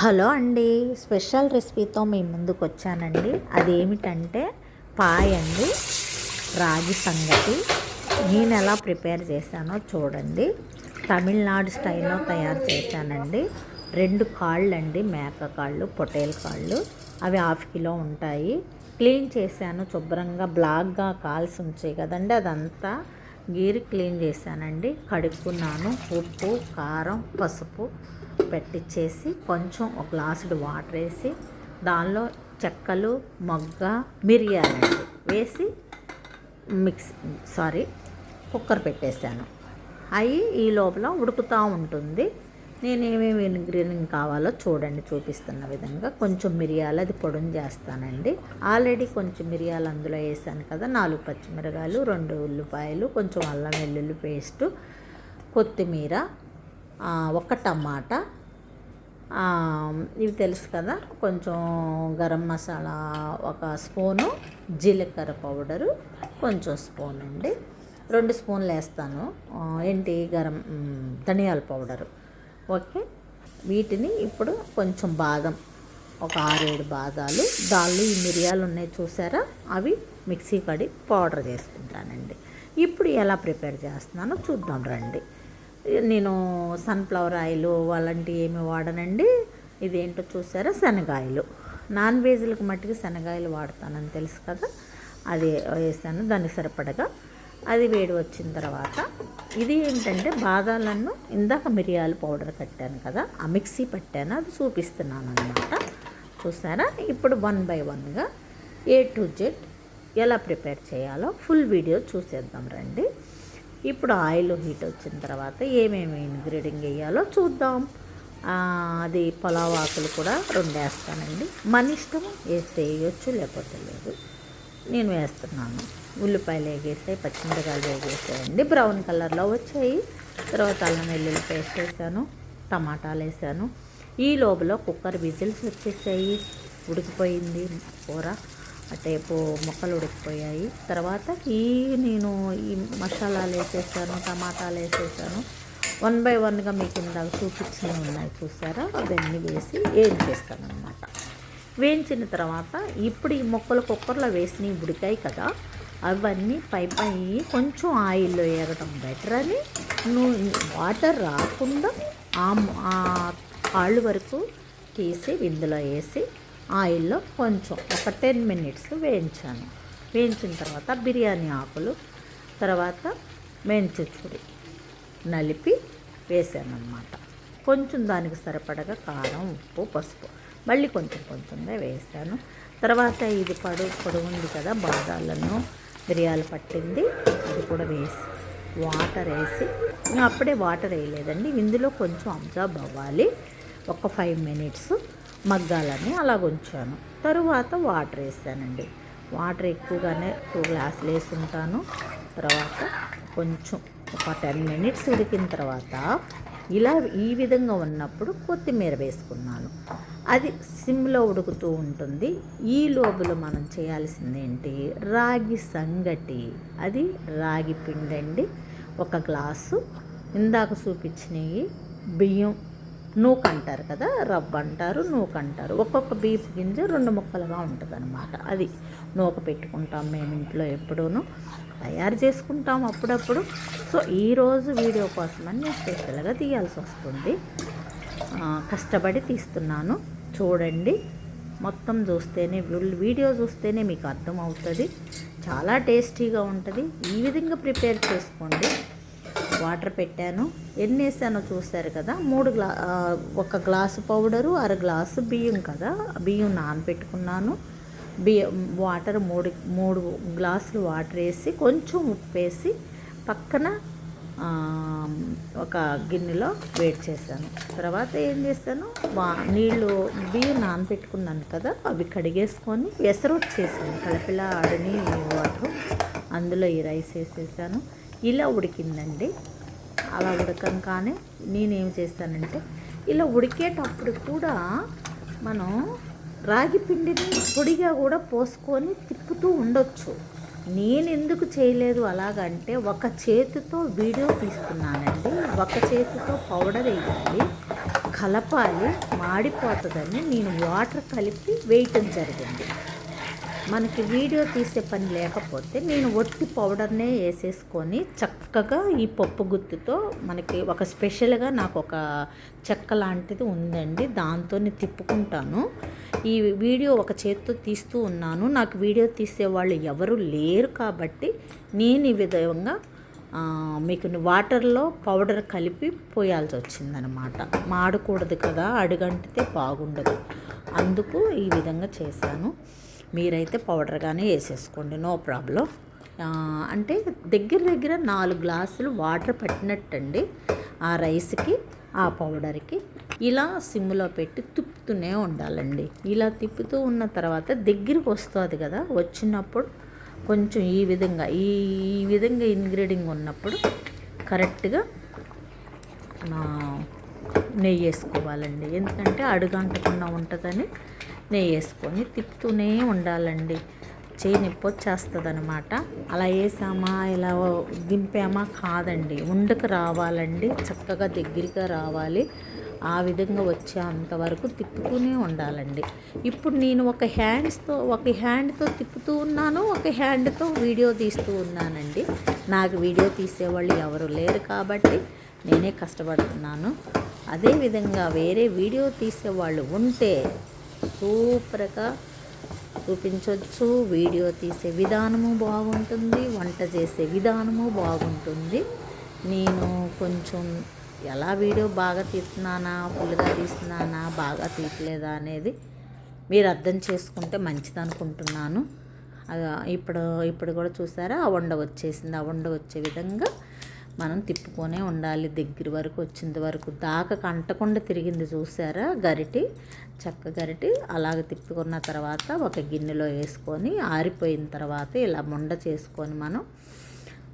Hello అండి special రెసిపీతో మీ ముందుకు వచ్చానండి అదేమిటంటే పాయ్ అండి రాగి సంగటి. నేను ఎలా ప్రిపేర్ చేశానో చూడండి. తమిళనాడు స్టైల్లో తయారు చేశానండి. రెండు కాళ్ళు అండి మేక కాళ్ళు పొటేల్ కాళ్ళు. అవి హాఫ్ కిలో ఉంటాయి. క్లీన్ చేశాను శుభ్రంగా బ్లాక్గా కాల్సి ఉంచాయి కదండి. అదంతా గీరి క్లీన్ చేశానండి. కడుక్కున్నాను ఉప్పు కారం పసుపు. పెట్టించేసి కొంచెం ఒక గ్లాసుడు వాటర్ వేసి దానిలో చెక్కలు మొగ్గ మిరియాలండి వేసి మిక్స్ సారీ కుక్కర్ పెట్టేశాను. అవి ఈ లోపల ఉడుకుతూ ఉంటుంది. నేను ఏమేమి ఇంగ్రీడియంట్ కావాలో చూడండి చూపిస్తున్న విధంగా. కొంచెం మిరియాలు అది పొడిని చేస్తానండి. ఆల్రెడీ కొంచెం మిరియాలు అందులో వేసాను కదా నాలుగు పచ్చిమిరకాయలు రెండు ఉల్లిపాయలు కొంచెం అల్లం వెల్లుల్లి పేస్టు కొత్తిమీర ఆ, ఒక టమాటా ఇవి తెలుసు కదా కొంచెం గరం మసాలా ఒక స్పూను జీలకర్ర పౌడరు కొంచెం స్పూన్ అండి. రెండు స్పూన్లు వేస్తాను. ఏంటి గరం ధనియాల పౌడరు. ఓకే? వీటిని ఇప్పుడు కొంచెం బాదం ఒక ఆరేడు బాదాలు దాళ్ళు ఈ మిరియాలు ఉన్నాయి చూసారా? అవి మిక్సీ కడి పౌడర్ చేసుకుంటానండి. ఇప్పుడు ఎలా ప్రిపేర్ చేస్తున్నానో చూద్దాం రండి. నేను సన్ఫ్లవర్ ఆయిల్ అలాంటివి ఏమి వాడనండి. ఇదేంటో చూసారా? శనగాయలు. నాన్ వెజ్లకు మట్టుకు శనగాయలు వాడతానని తెలుసు కదా? అది వేసాను దాన్ని సరిపడగా. అది వేడి వచ్చిన తర్వాత ఇది ఏంటంటే బాదాలను ఇందాక మిరియాల పౌడర్ కట్టాను కదా ఆ మిక్సీ పట్టాను అది చూపిస్తున్నాను అనమాట చూసారా? ఇప్పుడు వన్ బై వన్గా ఏ టు జెడ్ ఎలా ప్రిపేర్ చేయాలో ఫుల్ వీడియో చూసేద్దాం రండి. ఇప్పుడు ఆయిల్ హీట్ వచ్చిన తర్వాత ఏమేమి ఇంగ్రీడియంట్ వేయాలో చూద్దాం. అది పులావ్ ఆకులు కూడా రెండు వేస్తానండి మన ఇష్టం వేస్తే వేయొచ్చు లేకపోతే లేదు. నేను వేస్తున్నాను. ఉల్లిపాయలు వేగేసాయి పచ్చిమిరకాయలు వేగేసాయండి. బ్రౌన్ కలర్లో వచ్చాయి. తర్వాత అల్లం వెల్లుల్లి పేస్ట్ వేసాను టమాటాలు వేసాను. ఈ లోపల కుక్కర్ విజిల్స్ వచ్చేసాయి. ఉడికిపోయింది కూర. అటేపు మొక్కలు ఉడికిపోయాయి. తర్వాత ఈ నేను ఈ మసాలాలు వేసేసాను టమాటాలు వేసేసాను. వన్ బై వన్గా మీకు ఇందాక చూపించిన ఉన్నాయి చూసారా? అవన్నీ వేసి వేయించేస్తాను అనమాట వేయించిన తర్వాత ఇప్పుడు ఈ మొక్కలు కుక్కర్లో వేసినవి ఉడికాయి కదా అవన్నీ పై పై కొంచెం ఆయిల్లో వేయడం బెటర్ అని నువ్వు వాటర్ రాకుండా ఆ ఆ కాళ్ళు వరకు తీసి ఇందులో వేసి ఆయిల్లో కొంచెం ఒక టెన్ మినిట్స్ వేయించాను. వేయించిన తర్వాత బిర్యానీ ఆకులు తర్వాత మెంచుచుడి నలిపి వేసాను అన్నమాట కొంచెం దానికి సరిపడగా కారం ఉప్పు పసుపు మళ్ళీ కొంచెం కొంచెంగా వేసాను. తర్వాత ఇది పడు పొడవుంది ఉంది కదా బాదాలను మిరియాలు పట్టింది అది కూడా వేసి వాటర్ వేసి అప్పుడే వాటర్ వేయలేదండి. ఇందులో కొంచెం అబ్జర్బ్ అవ్వాలి. ఒక ఫైవ్ మినిట్స్ మగ్గాలని అలా ఉంచాను. తరువాత వాటర్ వేసానండి. వాటర్ ఎక్కువగానే టూ గ్లాసులు వేసి ఉంటాను తర్వాత కొంచెం ఒక టెన్ మినిట్స్ ఉడికిన తర్వాత ఇలా ఈ విధంగా ఉన్నప్పుడు కొత్తిమీర వేసుకున్నాను. అది సిమ్లో ఉడుకుతూ ఉంటుంది. ఈ లోపల మనం చేయాల్సింది ఏంటి? రాగి సంగటి. అది రాగి పిండి అండి ఒక గ్లాసు. ఇందాక చూపించినవి బియ్యం నూక అంటారు కదా రవ్వ అంటారు నూక అంటారు ఒక్కొక్క బీఫ్ గింజ రెండు ముక్కలుగా ఉంటుంది అనమాట అది. నూక పెట్టుకుంటాం మేము ఇంట్లో ఎప్పుడూను. తయారు చేసుకుంటాం అప్పుడప్పుడు. సో ఈరోజు వీడియో కోసమని నేను స్పెషల్గా తీయాల్సి వస్తుంది. కష్టపడి తీస్తున్నాను. చూడండి. మొత్తం చూస్తేనే వీడియో చూస్తేనే మీకు అర్థమవుతుంది. చాలా టేస్టీగా ఉంటుంది. ఈ విధంగా ప్రిపేర్ చేసుకోండి. వాటర్ పెట్టాను. ఎన్ని వేసానో చూస్తారు కదా? మూడు గ్లా ఒక గ్లాసు పౌడరు అర గ్లాసు బియ్యం కదా? బియ్యం నానబెట్టుకున్నాను. బియ్యం వాటర్ మూడు మూడు గ్లాసులు వాటర్ వేసి కొంచెం ఉప్పు వేసి పక్కన ఒక గిన్నెలో వేడి చేశాను. తర్వాత ఏం చేశాను? వా నీళ్ళు బియ్యం నానబెట్టుకున్నాను కదా? అవి కడిగేసుకొని ఎసరు వచ్చేసాను కలపిలా ఆడని వాటర్ అందులో ఈ రైస్ వేసేసాను. ఇలా ఉడికిందండి. అలా ఉడకంగానే నేనేం చేస్తానంటే ఇలా ఉడికేటప్పుడు కూడా మనం రాగి పిండిని పొడిగా కూడా పోసుకొని తిప్పుతూ ఉండొచ్చు. నేను ఎందుకు చేయలేదు అలాగంటే ఒక చేతితో వీడియో తీస్తున్నానండి. ఒక చేతితో పౌడర్ వేయాలి కలపాలి మాడిపోతుందని నేను వాటర్ కలిపి వేయటం జరిగింది. మనకి వీడియో తీసే పని లేకపోతే నేను ఒట్టి పౌడర్నే వేసేసుకొని చక్కగా ఈ పప్పు గుత్తితో మనకి ఒక స్పెషల్గా నాకు ఒక చెక్క లాంటిది ఉందండి. దాంతో తిప్పుకుంటాను. ఈ వీడియో ఒక చేత్తో తీస్తూ ఉన్నాను. నాకు వీడియో తీసే వాళ్ళు ఎవరు లేరు కాబట్టి నేను ఈ విధంగా మీకు వాటర్లో పౌడర్ కలిపి పోయాల్సి వచ్చిందనమాట. మాడకూడదు కదా అడుగంటితే బాగుండదు. అందుకు ఈ విధంగా చేశాను. మీరైతే పౌడర్గానే వేసేసుకోండి నో ప్రాబ్లం. అంటే దగ్గర దగ్గర నాలుగు గ్లాసులు వాటర్ పట్టినట్టండి ఆ రైస్కి ఆ పౌడర్కి. ఇలా సిమ్లో పెట్టి తిప్పుతూనే ఉండాలండి. ఇలా తిప్పుతూ ఉన్న తర్వాత దగ్గరికి వస్తుంది కదా వచ్చినప్పుడు కొంచెం ఈ విధంగా ఈ విధంగా ఇంగ్రీడియంట్ ఉన్నప్పుడు కరెక్ట్గా నెయ్యి వేసుకోవాలండి ఎందుకంటే అడుగంటకుండా ఉంటుందని నెయ్యి వేసుకొని తిప్పుతూనే ఉండాలండి. చేయి నొప్పి వచ్చేస్తుంది అనమాట అలా వేసామా ఇలా దింపామా కాదండి. ఉండకు రావాలండి. చక్కగా దగ్గరగా రావాలి. ఆ విధంగా వచ్చే అంతవరకు తిప్పుతూనే ఉండాలండి. ఇప్పుడు నేను ఒక హ్యాండ్స్తో ఒక హ్యాండ్తో తిప్పుతూ ఉన్నాను ఒక హ్యాండ్తో వీడియో తీస్తూ ఉన్నానండి. నాకు వీడియో తీసేవాళ్ళు ఎవరు లేరు కాబట్టి నేనే కష్టపడుతున్నాను. అదేవిధంగా వేరే వీడియో తీసేవాళ్ళు ఉంటే సూపర్గా చూపించవచ్చు వీడియో తీసే విధానము బాగుంటుంది వంట చేసే విధానము బాగుంటుంది. నేను కొంచెం ఎలా వీడియో బాగా తీస్తున్నానా ఫుల్గా తీస్తున్నానా బాగా తీయట్లేదా అనేది మీరు అర్థం చేసుకుంటే మంచిది అనుకుంటున్నాను ఇప్పుడు ఇప్పుడు కూడా చూసారా? ఆ వండ వచ్చేసింది. ఆ వండ వచ్చే విధంగా మనం తిప్పుకొనే ఉండాలి. దగ్గర వరకు వచ్చింది వరకు. దాకా కంటకుండా తిరిగింది చూసారా? గరిటి చెక్క గరిటి. అలాగ తిప్పుకున్న తర్వాత ఒక గిన్నెలో వేసుకొని ఆరిపోయిన తర్వాత ఇలా ముండ చేసుకొని మనం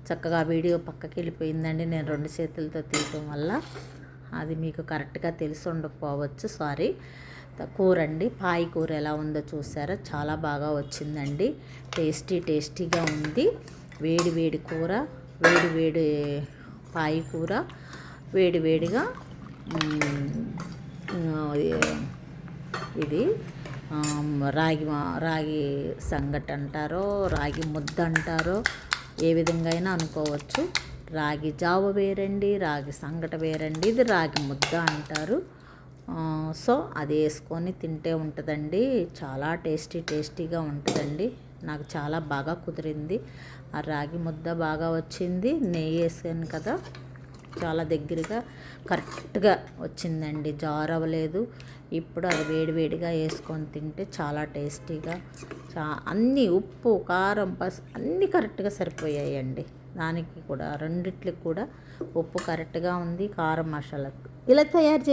చక్కగా వీడియో పక్కకి వెళ్ళిపోయిందండి. నేను రెండు చేతులతో తీయటం వల్ల అది మీకు కరెక్ట్గా తెలిసి ఉండకపోవచ్చు. సారీ. కూర అండి పాయి కూర ఎలా ఉందో చూసారా? చాలా బాగా వచ్చిందండి. టేస్టీ టేస్టీగా ఉంది. వేడి వేడి కూర. వేడి వేడి పాయి కూర వేడి వేడిగా ఇది రాగి రాగి సంగటి అంటారో రాగి ముద్ద అంటారో ఏ విధంగా అయినా అనుకోవచ్చు. రాగి జావ వేరండి రాగి సంగట వేరండి ఇది రాగి ముద్ద అంటారు. సో అది వేసుకొని తింటే ఉంటుందండి. చాలా టేస్టీ టేస్టీగా ఉంటుందండి. నాకు చాలా బాగా కుదిరింది. ఆ రాగి ముద్ద బాగా వచ్చింది. నెయ్యి వేసాను కదా. చాలా దగ్గరగా కరెక్ట్గా వచ్చిందండి. జారవలేదు ఇప్పుడు అది వేడివేడిగా వేసుకొని తింటే చాలా టేస్టీగా చా అన్నీ ఉప్పు కారం పసు అన్నీ కరెక్ట్గా సరిపోయాయండి. దానికి కూడా రెండిట్లకి కూడా ఉప్పు కరెక్ట్గా ఉంది. కారం మసాలా ఇలా తయారు చేసి